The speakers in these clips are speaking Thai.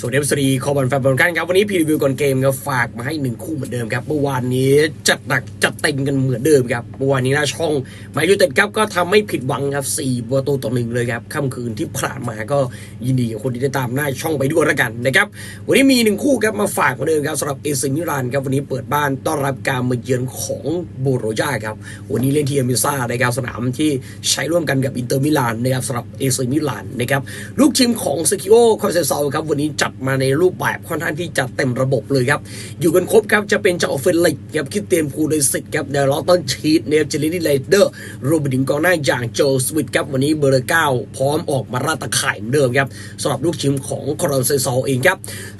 สวัสดีสวัสดีคอบอลแฟนบอลกันครับ วันนี้พรีรีวิวก่อนเกมครับฝากมาให้หนึ่งคู่เหมือนเดิมครับเมื่อวานนี้จัดหนักจัดเต็มกันเหมือนเดิมครับเมื่อวานนี้หน้าช่องมายูเต็ดครับก็ทำไม่ผิดหวังครับ4ประตูต่อหนึ่งเลยครับค่ำคืนที่ผ่านมาก็ยินดีกับคนที่ได้ตามหน้าช่องไปด้วยแล้วกันนะครับวันนี้มีหนึ่งคู่ครับมาฝากเหมือนเดิมครับสำหรับเอซิมิลานครับวันนี้เปิดบ้านต้อนรับการมาเยือนของโบโรญาครับวันนี้เล่นที่เอมิซ่านะครับสนามที่ใช้ร่วมกันกับอินเตอร์มิลานนะครับสำหรับเอซิมิลานนะครับลูกทีมของเซคิโอคอนเซซาครับวันนี้จัดมาในรูปแบบค่อนข้างที่จะเต็มระบบเลยครับ อยู่กันครบครับจะเป็นเจ้าอฟเฟนลิกครับคิดเตียนพูลเดสิตครับเดลอตตันชีตเนฟเจลินีเลเดอร์รวมไปถึงกองหน้าอย่างโจสวิตครับวันนี้เบอร์เก้าพร้อมออกมาราตะข่ายเหมือนเดิมครับสำหรับลูกทีมของคอนเซซาเองครับ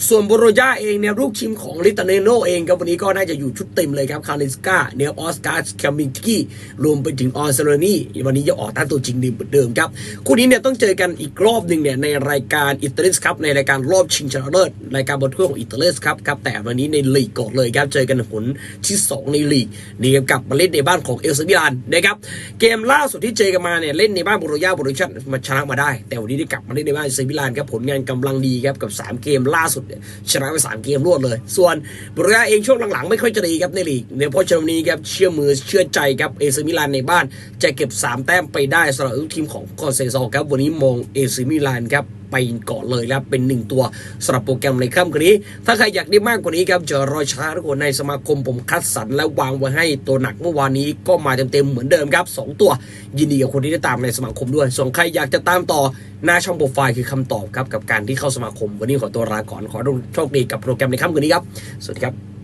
ส่วนโบโรญาเองเนี่ยลูกทีมของลิตาเนโนเองครับวันนี้ก็น่าจะอยู่ชุดเต็มเลยครับคาริสกาเนฟออสการ์แคมมินกี้รวมไปถึงออสเตรนีวันนี้จะออกตั้งตัวจริงดีเหมือนเดิมครับคู่นี้เนี่ยต้องเจอกันอีกรอบหนึ่งเนี่ยในรายการอิตาลีครับในรายการรอบชชิงชนะเลิศรายการบนถ้วยของอิตาลีครับครับแต่วันนี้ในลีกก่อนเลยครับเจอกันหนที่ 2 ในลีกนี่กลับมาเล่นในบ้านของเอลซิมิลานนะครับเกมล่าสุดที่เจอกันมาเนี่ยเล่นในบ้านบุรยาบุรชันมาชนะมาได้ แต่วันนี้ได้กลับมาเล่นในบ้านเอลซิมิลานครับผลงานกำลังดีครับกับ 3 เกมล่าสุดชนะไป3เกมรวดเลย ส่วนบุรยาเองช่วงหลังๆไม่ค่อยจะดีครับในลีกเนี่ยเพราะฉะนั้นวันนี้ครับเชื่อมือเชื่อใจครับเอลซิมิลานในบ้านจะเก็บ 3 แต้มไปได้สำหรับทีมของคอนเซซอครับวันนี้มองเอลซิมิลานครับไปก่อนเลยแล้วเป็นหนึ่งตัวสำหรับโปรแกรมในค่ำคืนนี้ ถ้าใครอยากได้มากกว่านี้ครับจะรอช้าทุกคนในสมาคมผมคัดสรรและวางไว้ให้ตัวหนักเมื่อวานนี้ก็มาเต็มๆเหมือนเดิมครับ 2 ตัวยินดีกับคนที่ได้ตามในสมาคมด้วย ส่วนใครอยากจะตามต่อหน้าช่องโปรไฟล์คือคำตอบครับกับการที่เข้าสมาคมวันนี้ขอตัวลาก่อนขอโชคดีกับโปรแกรมในค่ำคืนนี้ครับสวัสดีครับ